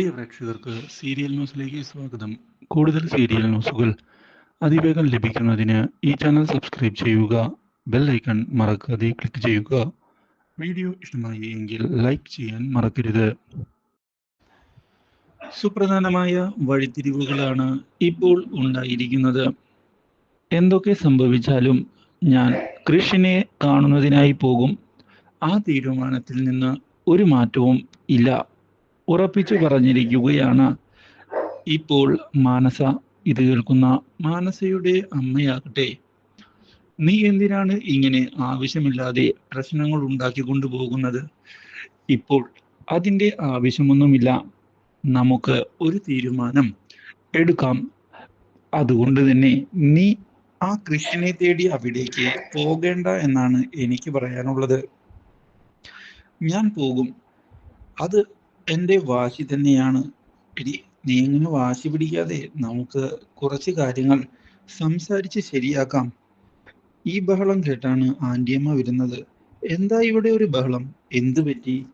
പ്രിയ പ്രേക്ഷകർക്ക് സീരിയൽ ന്യൂസിലേക്ക് സ്വാഗതം. കൂടുതൽ സീരിയൽ ന്യൂസുകൾ അതിവേഗം ലഭിക്കുന്നതിന് ഈ ചാനൽ സബ്സ്ക്രൈബ് ചെയ്യുക ബെൽ ഐക്കൺ മറക്കാതെ ക്ലിക്ക് ചെയ്യുക. വീഡിയോ ഇഷ്ടമായി എങ്കിൽ ലൈക്ക് ചെയ്യാൻ മറക്കരുത്. സുപ്രധാനമായ വഴിത്തിരിവുകളാണ് ഇപ്പോൾ ഉണ്ടായിരിക്കുന്നത്. എന്തൊക്കെ സംഭവിച്ചാലും ഞാൻ കൃഷിനെ കാണുന്നതിനായി പോകും. ആ തീരുമാനത്തിൽ നിന്ന് ഒരു മാറ്റവും ഇല്ല. ഉറപ്പിച്ചു പറഞ്ഞിരിക്കുകയാണ്. ഇപ്പോൾ മാനസ ഇത് കേൾക്കുന്ന മാനസയുടെ അമ്മയാകട്ടെ. നീ എന്തിനാണ് ഇങ്ങനെ ആവശ്യമില്ലാതെ പ്രശ്നങ്ങൾ ഉണ്ടാക്കി കൊണ്ടുപോകുന്നത്? ഇപ്പോൾ അതിന്റെ ആവശ്യമൊന്നുമില്ല. നമുക്ക് ഒരു തീരുമാനം എടുക്കാം. അതുകൊണ്ട് തന്നെ നീ ആ കൃഷ്ണനെ തേടി അവിടേക്ക് പോകേണ്ട എന്നാണ് എനിക്ക് പറയാനുള്ളത്. ഞാൻ പോകും. അത് എന്റെ വാശി തന്നെയാണ്. പിടി നീ ഇങ്ങനെ വാശി പിടിക്കാതെ നമുക്ക് കുറച്ച് കാര്യങ്ങൾ സംസാരിച്ച് ശരിയാക്കാം. ഈ ബഹളം കേട്ടാണ് ആന്റിയമ്മ വരുന്നത്. എന്താ ഇവിടെ ഒരു ബഹളം? എന്തു പറ്റി?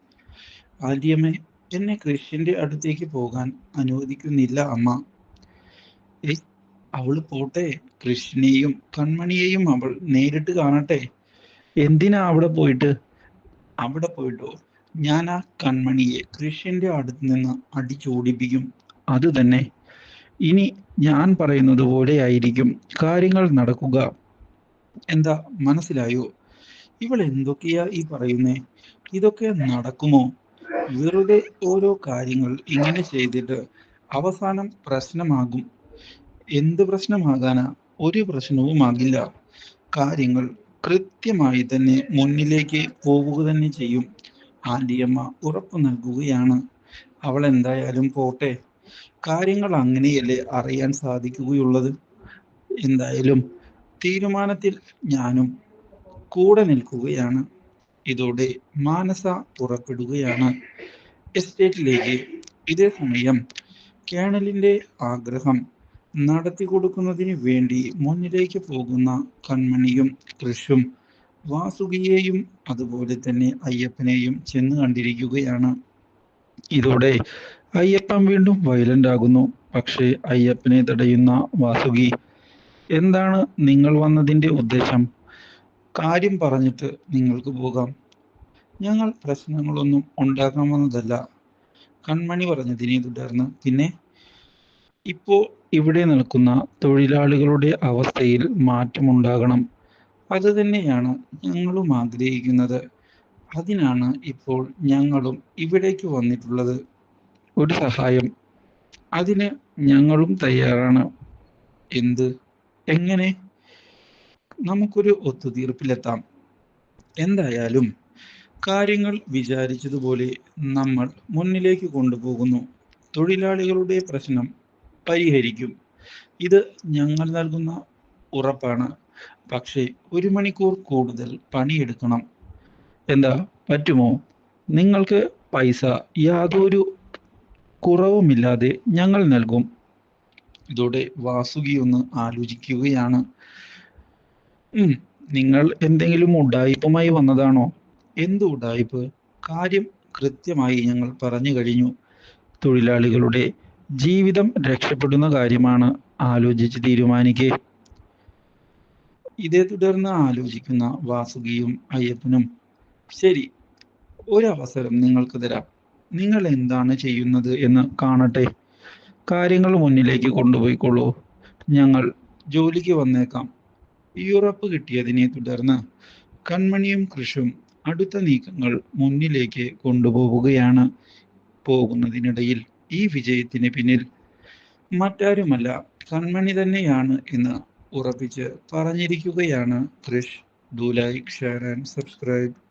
ആന്റിയമ്മ എന്നെ കൃഷ്ണന്റെ അടുത്തേക്ക് പോകാൻ അനുവദിക്കുന്നില്ല അമ്മ. അവൾ പോട്ടെ. കൃഷ്ണനെയും കൺമണിയെയും അവൾ നേരിട്ട് കാണട്ടെ. എന്തിനാ അവിടെ പോയിട്ട്? അവിടെ പോയിട്ടോ? ഞാൻ ആ കൺമണിയെ കൃഷിന്റെ അടുത്ത് നിന്ന് അടിച്ചോടിപ്പിക്കും. അത് തന്നെ. ഇനി ഞാൻ പറയുന്നത് പോലെ ആയിരിക്കും. കാര്യങ്ങൾ നടക്കുക. എന്താ മനസ്സിലായോ? ഇവൾ എന്തൊക്കെയാ ഈ പറയുന്നേ? ഇതൊക്കെ നടക്കുമോ? വെറുതെ ഓരോ കാര്യങ്ങൾ ഇങ്ങനെ ചെയ്തിട്ട് അവസാനം പ്രശ്നമാകും. എന്ത് പ്രശ്നമാകാനാ? ഒരു പ്രശ്നവും പ്രശ്നവുമാകില്ല കാര്യങ്ങൾ കൃത്യമായി തന്നെ മുന്നിലേക്ക് പോവുക തന്നെ ചെയ്യും. ആന്റിയമ്മ ഉറപ്പു നൽകുകയാണ്. അവൾ എന്തായാലും പോട്ടെ. കാര്യങ്ങൾ അങ്ങനെയല്ലേ അറിയാൻ സാധിക്കുകയുള്ളത്? എന്തായാലും തീരുമാനത്തിൽ ഞാനും കൂടെ നിൽക്കുകയാണ്. ഇതോടെ മാനസ പുറപ്പെടുകയാണ്. എസ്റ്റേറ്റിലേക്ക് ഇതേ സമയം കേണലിന്റെ ആഗ്രഹം നടത്തി കൊടുക്കുന്നതിന് വേണ്ടി മുന്നിലേക്ക് പോകുന്ന കൺമണിയും കൃഷും വാസുകിയെയും അതുപോലെ തന്നെ അയ്യപ്പനെയും ചെന്ന് കണ്ടിരിക്കുകയാണ്. ഇതോടെ അയ്യപ്പൻ വീണ്ടും വയലന്റ് ആകുന്നു. പക്ഷേ അയ്യപ്പനെ തടയുന്ന വാസുകി എന്താണ് നിങ്ങൾ വന്നതിന്റെ ഉദ്ദേശം? കാര്യം പറഞ്ഞിട്ട് നിങ്ങൾക്ക് പോകാം. ഞങ്ങൾ പ്രശ്നങ്ങളൊന്നും ഉണ്ടാക്കാൻ വന്നതല്ല. കൺമണി പറഞ്ഞതിനെ തുടർന്ന് പിന്നെ ഇപ്പോ ഇവിടെ നിൽക്കുന്ന തൊഴിലാളികളുടെ അവസ്ഥയിൽ മാറ്റമുണ്ടാകണം. അത് തന്നെയാണ് ഞങ്ങളും ആഗ്രഹിക്കുന്നത്. അതിനാണ് ഇപ്പോൾ ഞങ്ങളും ഇവിടേക്ക് വന്നിട്ടുള്ളത്. ഒരു സഹായം. അതിന് ഞങ്ങളും തയ്യാറാണ്. എന്ത്? എങ്ങനെ? നമുക്കൊരു ഒത്തുതീർപ്പിലെത്താം. എന്തായാലും കാര്യങ്ങൾ വിചാരിച്ചതുപോലെ നമ്മൾ മുന്നിലേക്ക് കൊണ്ടുപോകുന്നു. തൊഴിലാളികളുടെ പ്രശ്നം പരിഹരിക്കും. ഇത് ഞങ്ങൾ നൽകുന്ന ഉറപ്പാണ്. പക്ഷേ ഒരു മണിക്കൂർ കൂടുതൽ പണിയെടുക്കണം. എന്താ? പറ്റുമോ? നിങ്ങൾക്ക് പൈസ യാതൊരു കുറവുമില്ലാതെ ഞങ്ങൾ നൽകും. ഇതോടെ വാസുകി ഒന്ന് ആലോചിക്കുകയാണ്. നിങ്ങൾ എന്തെങ്കിലും ഉഡായിപ്പുമായി വന്നതാണോ? എന്ത് ഉഡായിപ്പ് കാര്യം കൃത്യമായി ഞങ്ങൾ പറഞ്ഞു കഴിഞ്ഞു. തൊഴിലാളികളുടെ ജീവിതം രക്ഷപ്പെടുന്ന കാര്യമാണ് ആലോചിച്ച് തീരുമാനിക്കേ. ഇതേ തുടർന്ന് ആലോചിക്കുന്ന വാസുകിയും അയ്യപ്പനും ശരി ഒരവസരം നിങ്ങൾക്ക് തരാം. നിങ്ങൾ എന്താണ് ചെയ്യുന്നത് എന്ന് കാണട്ടെ. കാര്യങ്ങൾ മുന്നിലേക്ക് കൊണ്ടുപോയിക്കൊള്ളൂ ഞങ്ങൾ ജോലിക്ക് വന്നേക്കാം. യൂറോപ്പ് കിട്ടിയതിനെ തുടർന്ന് കൺമണിയും കൃഷും അടുത്ത നീക്കങ്ങൾ മുന്നിലേക്ക് കൊണ്ടുപോവുകയാണ് പോകുന്നതിനിടയിൽ ഈ വിജയത്തിന് പിന്നിൽ മറ്റാരുമല്ല കൺമണി തന്നെയാണ് എന്ന് ഉറപ്പിച്ച് പറഞ്ഞിരിക്കുകയാണ്. കൃഷ് do like share and subscribe.